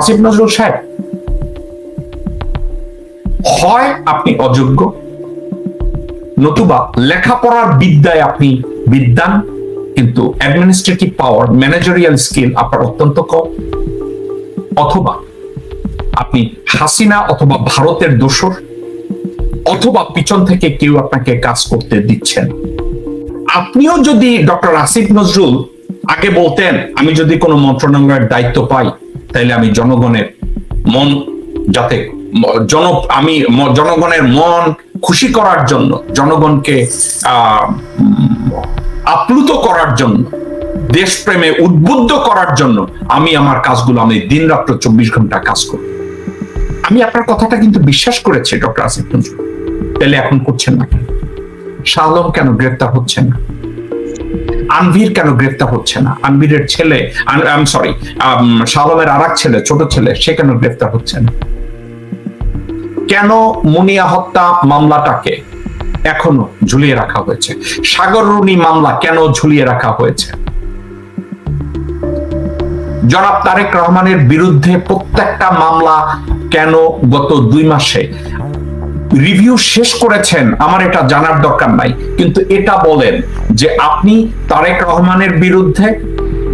আসিফ নজরুল সাহেব, হয় আপনি অযোগ্য, নতুবা লেখাপড়ার বিদ্যায় আপনি বিদ্যান, কিন্তু অ্যাডমিনিস্ট্রেটিভ পাওয়ার ম্যানেজারিয়াল স্কিল আপনার অত্যন্ত কম, অথবা আপনি হাসিনা অথবা ভারতের দোসর, অথবা পিছন থেকে কেউ আপনাকে কাজ করতে দিচ্ছেন। আপনিও যদি ডক্টর আসিফ নজরুল আগে বলতেন, আমি যদি কোনো মন্ত্রণালয়ের দায়িত্ব পাই তাহলে আমি জনগণের মন যাতে জন আমি জনগণের মন খুশি করার জন্য, জনগণকে আপ্লুত করার জন্য, দেশপ্রেমে উদ্বুদ্ধ করার জন্য আমি আমার কাজগুলো, আমি দিন রাত্র চব্বিশ ঘণ্টা কাজ করি। আমি আপনার কথাটা কিন্তু বিশ্বাস করেছি, ডক্টর আসিফ তাহলে এখন করছেন না কেন? শাহ কেন গ্রেপ্তার হচ্ছেন না? আনভির কেন গ্রেপ্তার হচ্ছে না? আনভিরের ছেলে আই সরি শাহ আলমের আর ছেলে, ছোট ছেলে, সে কেন গ্রেপ্তার হচ্ছে না? কেন মুনিয়া হত্যা মামলাটাকে এখনও ঝুলিয়ে রাখা হয়েছে? সাগর রুনি মামলা কেন ঝুলিয়ে রাখা হয়েছে? জনাব তারেক রহমানের বিরুদ্ধে প্রত্যেকটা মামলা কেন গত দুই মাসে রিভিউ শেষ করেছেন, আমার এটা জানার দরকার নাই। কিন্তু এটা বলেন যে আপনি তারেক রহমানের বিরুদ্ধে,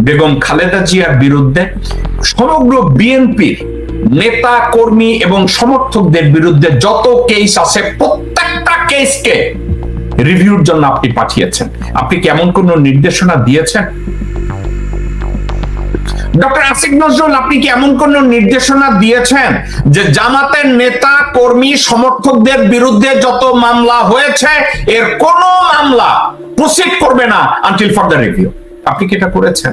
বেগম খালেদা জিয়ার বিরুদ্ধে, সমগ্র বিএনপির নেতা, কর্মী এবং সমর্থকদের বিরুদ্ধে যত কেস আছে, প্রত্যেকটা কেসকে রিভিউর জন্য আপনি পাঠিয়েছেন। আপনি কি এমন কোন নির্দেশনা দিয়েছেন? ডক্টর আসিফ নজরুল, আপনি কি এমন কোন নির্দেশনা দিয়েছেন যে জামাতের নেতা, কর্মী, সমর্থকদের বিরুদ্ধে যত মামলা হয়েছে, এর কোন মামলা প্রসিড করবে না আনটিল ফর দ্য রিভিউ আপনি কি এটা করেছেন?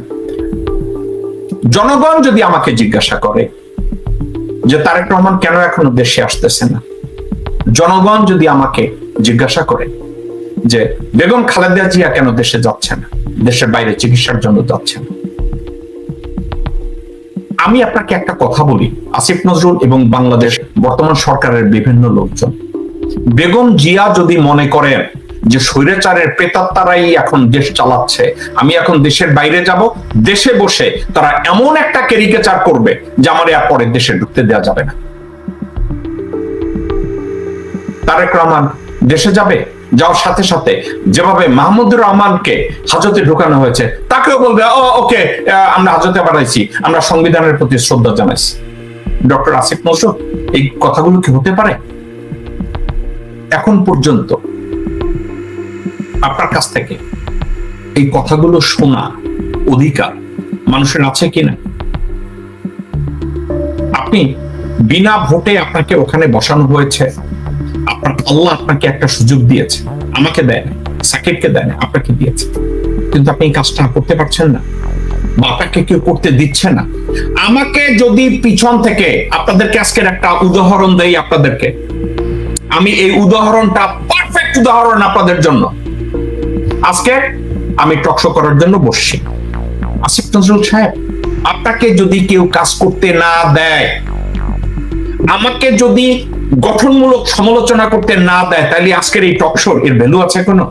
জনগণ যদি আমাকে জিজ্ঞাসা করে যে তারেক রহমান কেন এখনও দেশে আসতেছে না? জনগণ যদি আমাকে জিজ্ঞাসা করে যে বেগম খালেদা জিয়া কেন দেশে যাচ্ছে না? দেশের বাইরে চিকিৎসার জন্য যাচ্ছে না? আমি আপনাকে একটা কথা বলি, আসিফ নজরুল এবং বাংলাদেশ বর্তমান সরকারের বিভিন্ন লোকজন। বেগম জিয়া যদি মনে করেন যে স্বৈরাচারের প্রেতাত্মারাই এখন দেশ চালাচ্ছে, আমি এখন দেশের বাইরে যাব, দেশে বসে তারা এমন একটা ক্যারিকেচার করবে যে আমার আর পরে দেশে ঢুকতে দেওয়া যাবে না। তারেক রহমান দেশে যাবে, যাওয়ার সাথে সাথে যেভাবে মাহমুদুর রহমানকে হাজতে ঢুকানো হয়েছে তাকেও বলবে, ও, ওকে আমরা হাজতে পাঠাইছি আমরা সংবিধানের প্রতি শ্রদ্ধা জানাইছি। ডক্টর আসিফ নজরুল, এই কথাগুলো কি হতে পারে? এখন পর্যন্ত আপনার কাছ থেকে এই কথাগুলো শোনা অধিকার মানুষের আছে কিনা? আপনি বিনা ভোটে আপনাকে ওখানে বসানো হয়েছে, আপনার আল্লাহ আপনাকে একটা সুযোগ দিয়েছে, আমাকে দেয় সাকিবকে দেয় আপনাকে দিয়েছে। কিন্তু আপনি এই কাজটা করতে পারছেন না। বা আপনাকে কেউ করতে দিচ্ছে না। আমাকে যদি পিছন থেকে আপনাদেরকে আজকের একটা উদাহরণ দেই আপনাদেরকে। আমি এই উদাহরণটা পারফেক্ট উদাহরণ আপনাদের জন্য। আজকে আমি টকশো করার জন্য বসছি। আসিফ নজরুল সাহেব, আপনাকে যদি কেউ কাজ করতে না দেয়, আমাকে যদি গঠনমূলক সমালোচনা করতে না দেয়, তাহলে আজকের এই টকশোর এর ভ্যালু আছে কোনো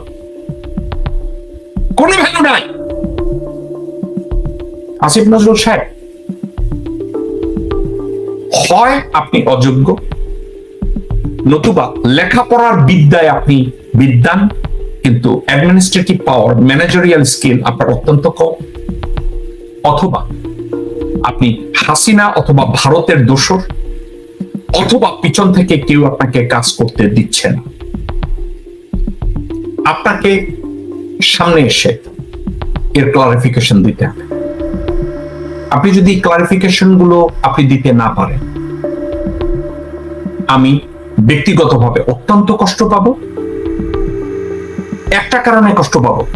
কোনো ভ্যালু নাই। আসিফ নজরুল সাহেব, হয় আপনি অযোগ্য, নতুবা লেখাপড়ার বিদ্যায় আপনি বিদ্যান, কিন্তু অ্যাডমিনিস্ট্রেটিভ পাওয়ার ম্যানেজারিয়াল স্কিল আপনার অত্যন্ত কম, অথবা আপনি হাসিনা অথবা ভারতের দোসর, অথবা পিছন থেকে কেউ আপনাকে কাজ করতে দিচ্ছে না। আপনাকে সামনে এসে এর ক্লারিফিকেশন দিতে। হবে আপনি যদি ক্লারিফিকেশনগুলো আপনি দিতে না পারেন, আমি ব্যক্তিগতভাবে অত্যন্ত কষ্ট পাবো। একটা কারণে কষ্ট পাবো।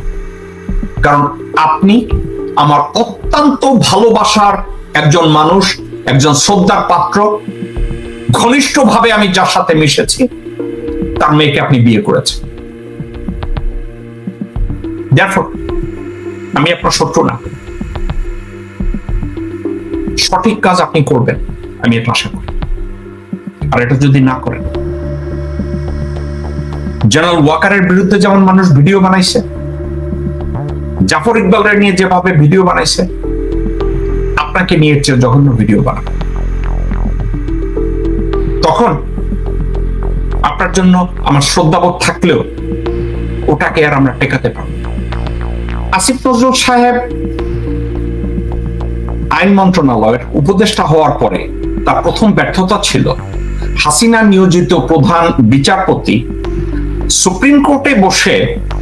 কারণ আপনি আমার অত্যন্ত ভালোবাসার একজন মানুষ, একজন শ্রদ্ধার পাত্র। ঘনিষ্ঠভাবে আমি যার সাথে মিশেছি, তার মেয়েকে আপনি বিয়ে করেছেন। Therefore, আমি আপনার শত্রু না। সঠিক কাজ আপনি করবেন আমি এটা আশা করি। আর এটা যদি না করেন জেনারেল ওয়াকারের বিরুদ্ধে যেমন মানুষ ভিডিও বানাইছে জাফর ইকবালের নিয়ে যেভাবে ভিডিও বানাইছে আপনাকে নিয়ে চেয়ে জঘন্য ভিডিও বানাবে। তখন আপনার জন্য আমার শ্রদ্ধাবোধ থাকলেও ওটাকে আর আমরা টেকাতে পারব। আসিফ নজরুল সাহেব আইন মন্ত্রণালয়ের উপদেষ্টা হওয়ার পরে তার প্রথম ব্যর্থতা ছিল হাসিনা নিয়োজিত প্রধান বিচারপতি সুপ্রিম কোর্টে বসে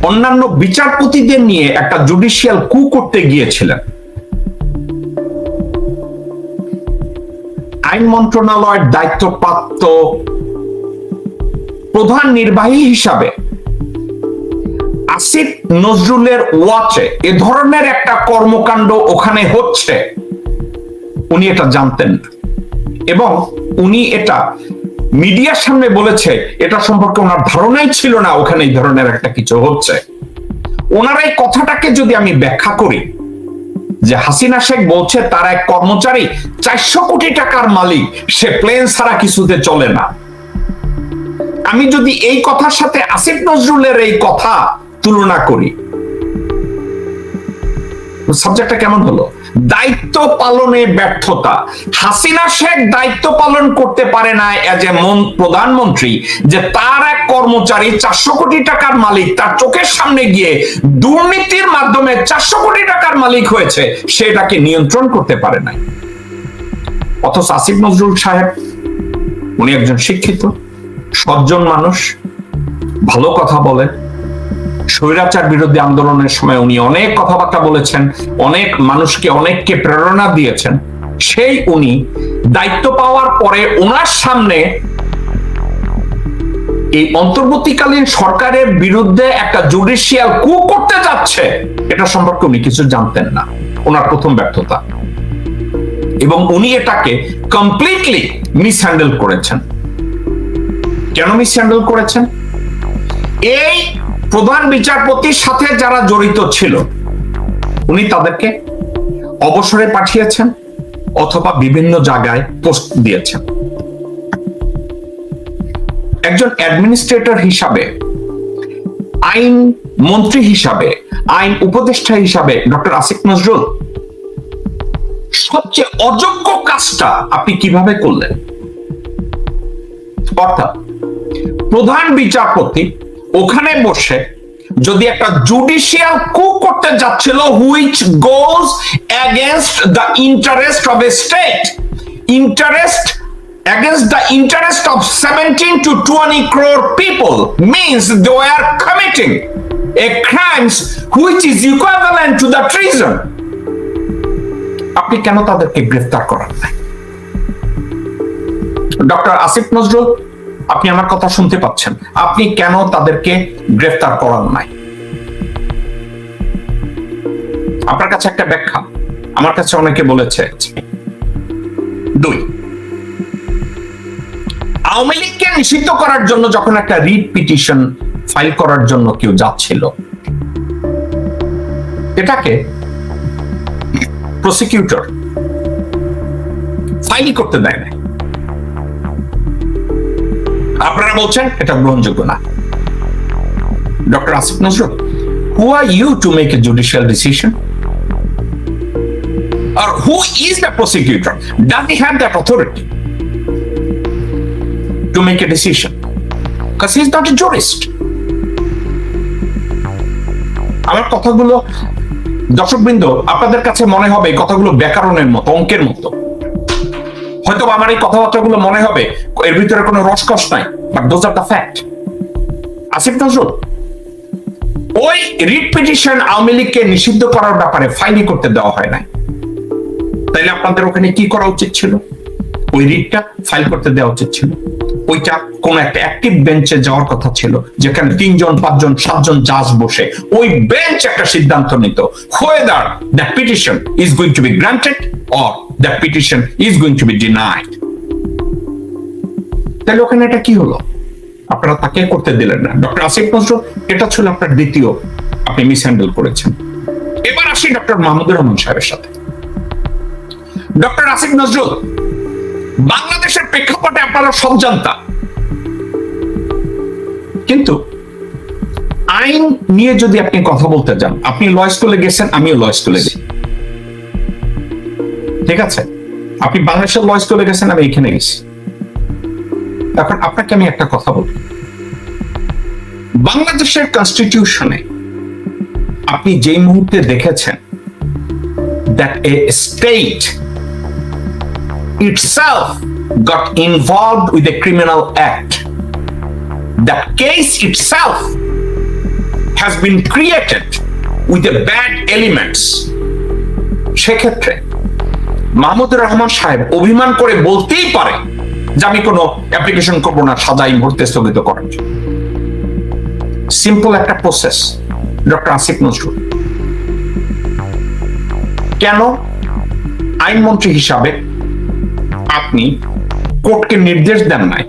অন্যান্য বিচারপতিদের নিয়ে একটা জুডিশিয়াল কু করতে গিয়েছিলেন। আইন মন্ত্রণালয়ের দায়িত্বপ্রাপ্ত প্রধান নির্বাহী হিসাবে আসিফ নজরুলের ওয়াচে এ ধরনের একটা কর্মকাণ্ড ওখানে হচ্ছে। উনি এটা জানতেন না। এবং উনি এটা মিডিয়ার সামনে বলেছে, এটা সম্পর্কে ওনার ধারণাই ছিল না ওখানে এই ধরনের একটা কিছু হচ্ছে। ওনার এই কথাটাকে যদি আমি ব্যাখ্যা করি, যে হাসিনা শেখ বলছে, তার এক কর্মচারী চারশো কোটি টাকার মালিক, সে প্লেন ছাড়া কিছুতে চলে না। আমি যদি এই কথার সাথে আসিফ নজরুলের এই কথা তুলনা করি। সাবজেক্টটা কেমন হলো? দায়িত্ব পালনে ব্যর্থতা। হাসিনা শেখ দায়িত্ব পালন করতে পারে না এজ এ প্রধানমন্ত্রী, যে তার এক কর্মচারী চারশো কোটি টাকার মালিক, তার চোখের সামনে গিয়ে দুর্নীতির মাধ্যমে চারশো কোটি টাকার মালিক হয়েছে সেটাকে নিয়ন্ত্রণ করতে পারে নাই। অথচ আসিফ নজরুল সাহেব, উনি একজন শিক্ষিত, সজ্জন মানুষ, ভালো কথা বলেন। স্বৈরাচার বিরোধী আন্দোলনের সময় উনি অনেক কথাবার্তা বলেছেন, অনেক মানুষকে, অনেককে প্রেরণা দিয়েছেন। সেই উনি দায়িত্ব পাওয়ার পরে ওনার সামনে এই অন্তর্বর্তীকালীন সরকারের বিরুদ্ধে একটা জুডিশিয়াল কু করতে যাচ্ছে। এটা সম্পর্কে উনি কিছু জানতেন না। ওনার প্রথম ব্যর্থতা। এবং উনি এটাকে কমপ্লিটলি মিসহ্যান্ডেল করেছেন। কেন মিসহ্যান্ডেল করেছেন? এই প্রধান বিচারপতির সাথে যারা জড়িত ছিল, উনি তাদেরকে অবসরে পাঠিয়েছেন অথবা বিভিন্ন জায়গায় পোস্ট দিয়েছেন। একজন অ্যাডমিনিস্ট্রেটর হিসাবে, আইন মন্ত্রী হিসাবে, আইন উপদেষ্টা হিসাবে ডক্টর আসিফ নজরুল, সবচেয়ে অযোগ্য কাজটা আপনি কীভাবে করলেন? অর্থাৎ প্রধান বিচারপতি ওখানে বসে যদি একটা জুডিশিয়াল কু করতে যাচ্ছিল which goes against the interest of a state interest against the interest of 17 to 20 crore people means they are committing a crimes which is equivalent to the treason আপনি কেন তাদেরকে গ্রেফতার করার নাই ডক্টর আসিফ নজরুল আপনি আমার কথা শুনতে পাচ্ছেন। আপনি কেন তাদেরকে গ্রেফতার করান নাই? আপনার কাছে একটা ব্যাখ্যা। আমার কাছে অনেকে বলেছে। দুই। আওয়ামী লীগকে নিষিদ্ধ করার জন্য যখন একটা রিট পিটিশন ফাইল করার জন্য কেউ যাচ্ছিল, এটাকে প্রসিকিউটর ফাইলই করতে দেয় না আপনারা বলছেন এটা গ্রহণযোগ্য না doctor Asif Nazrul who are you to make a judicial decision or who is the prosecutor? Does he have that authority to make a decision? Because he's not a jurist. আমার কথাগুলো, দর্শকবৃন্দ, আপনাদের কাছে মনে হবে কথাগুলো ব্যাকরণের মতো, অঙ্কের মতো হয়তো আমার এই কথাবার্তাগুলো মনে হবে, এর ভিতরে কোনো রসকস নাই but those are the fact Asif Nazrul ওই রিট পিটিশন আওয়ামী লীগকে নিষিদ্ধ করার ব্যাপারে ফাইলি করতে দেওয়া হয় নাই। তাইলে আপনাদের ওখানে কি করা উচিত ছিল? ওই রিটটা ফাইল করতে দেওয়া উচিত ছিল। ওইটা কোন একটা অ্যাক্টিভ বেঞ্চে যাওয়ার কথা ছিল, যেখানে তিনজন, পাঁচজন, সাতজন জাজ বসে ওই বেঞ্চ একটা সিদ্ধান্ত নিত। Whether that petition is going to be granted or that petition is going to be denied তাহলে ওখানে এটা কি হলো? আপনারা তাকে করতে দিলেন না। ডক্টর আসিফ নজরুল, এটা ছিল আপনার দ্বিতীয় আপনি মিস হ্যান্ডেল করেছেন। এবার আসি ডক্টর মাহমুদুর রহমান সাহেবের সাথে। ডক্টর আসিফ নজরুল, বাংলাদেশের প্রেক্ষাপটে আপনারা সব জানতা কিন্তু আইন নিয়ে যদি আপনি কথা বলতে যান, আপনি ল স্কুলে গেছেন, আমিও ল স্কুলে গেছি। ঠিক আছে? আপনি বাংলাদেশের ল স্কুলে গেছেন, আমি এখানে গেছি। এখন আপনাকে আমি একটা কথা বলি বাংলাদেশের কনস্টিটিউশনে আপনি যেই মুহূর্তে দেখেছেন that a state itself got involved with a criminal act. That case itself has been created with the bad elements. সেক্ষেত্রে মাহমুদুর রহমান সাহেব অভিমান করে বলতেই পারে যে আমি কোনো অ্যাপ্লিকেশন করব না এই মুহূর্তে স্থগিত করার জন্য। সিম্পল একটা প্রসেস ডক্টর আসিফ নজরুল কেন? আইনমন্ত্রী হিসাবে আপনি কোর্টকে নির্দেশ দেন নাই,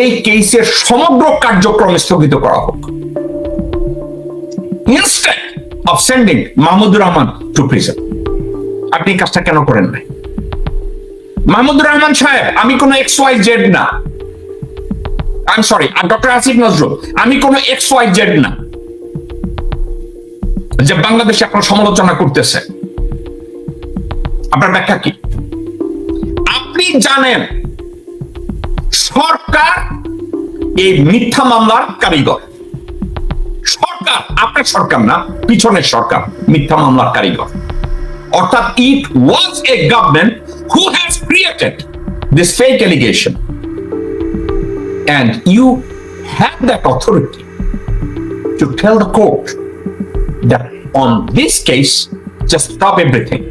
এই কেসের সমগ্র কার্যক্রম স্থগিত করা হোক। Instead of sending Mahmudur Rahman to prison আপনি কাজটা কেন করেন নাই? মাহমুদুর রহমান সাহেব, আমি কোনো এক্স ওয়াই জেড না। I am sorry doctor Asif Nazrul, আমি কোনো এক্স ওয়াই জেড না। যে বাংলাদেশে আপনার সমালোচনা করতেছে। আপনার ব্যাখ্যা কি? আপনি জানেন, সরকার এই মিথ্যা মামলার কারিগর। সরকার, আপনার সরকার না, পিছনের সরকার, মিথ্যা মামলার কারিগর। অর্থাৎ it was a government who created this fake allegation and you have that authority to tell the court that on this case, just stop everything.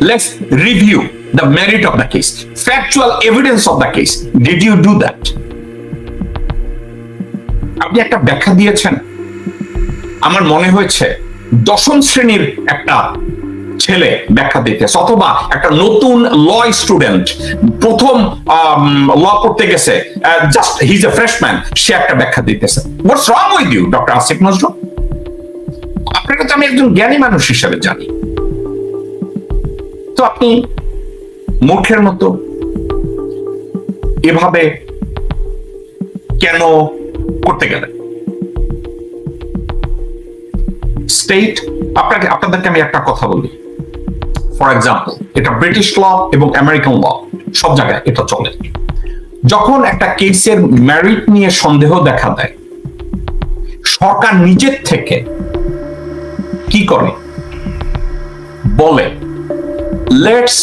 Let's review the merit of the case, factual evidence of the case. Did you do that? আপনি একটা ব্যাখ্যা দিয়েছেন আমার মনে হয়েছে দশম শ্রেণির একটা ছেলে ব্যাখ্যা দিতেছে। অথবা একটা নতুন ল স্টুডেন্ট প্রথম ল পড়তে গেছে জাস্ট হিজ এ ফ্রেশম্যান সে একটা ব্যাখ্যা দিতেছে। What's wrong with you doctor Asif Nazrul আপনাকে তো আমি একজন জ্ঞানী মানুষ হিসেবে জানি। তো আপনি মূর্খের মতো এভাবে কেন করতে গেলেন? স্টেট আপনাকে, আপনাদেরকে আমি একটা কথা বলি। ফর এক্সাম্পল এটা ব্রিটিশ ল এবং আমেরিকান ল সব জায়গায় এটা চলে। যখন একটা কেসের ম্যারিট নিয়ে সন্দেহ দেখা দেয়, সরকার নিজের থেকে কি করে? বলে let's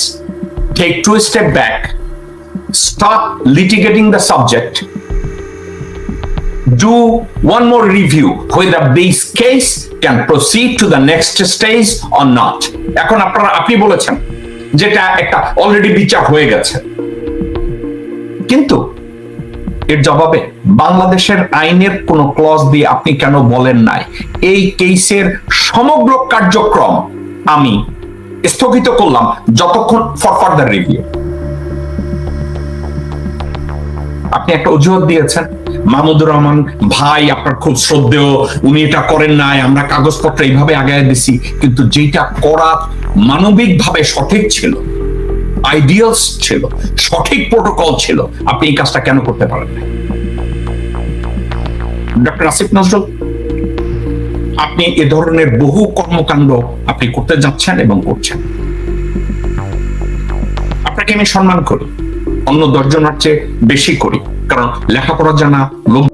take two step back stop litigating the subject do one more review whether this case can proceed to the next stage or not. এখন আপনারা, আপনি বলেছেন যেটা একটা অলরেডি বিচার হয়ে গেছে। কিন্তু এর জবাবে বাংলাদেশের আইনের কোন ক্লজ দিয়ে আপনি কেন বলেন নাই? এই কেসের সমগ্র কার্যক্রম আমি স্থগিত করলাম যতক্ষণ ফর ফার্দার রিভিউ আপনি একটা অজুহাত দিয়েছেন। মাহমুদুর রহমান, ভাই, আপনার খুব শ্রদ্ধেয়, উনি এটা করেন নাই, আমরা কাগজপত্র এইভাবে আগায় দিছি, কিন্তু যেটা করা মানবিকভাবে সঠিক ছিল আইডিয়ালস ছিল, সঠিক প্রোটোকল ছিল, আপনি এই কাজটা কেন করতে পারেন না ডক্টর আসিফ নজরুল, আপনি এ ধরনের বহু কর্মকাণ্ড আপনি করতে যাচ্ছেন এবং করছেন। আপনাকে আমি সম্মান করি। অন্য দশজনের চেয়ে বেশি করি। কারণ লেখাপড়া জানা লোক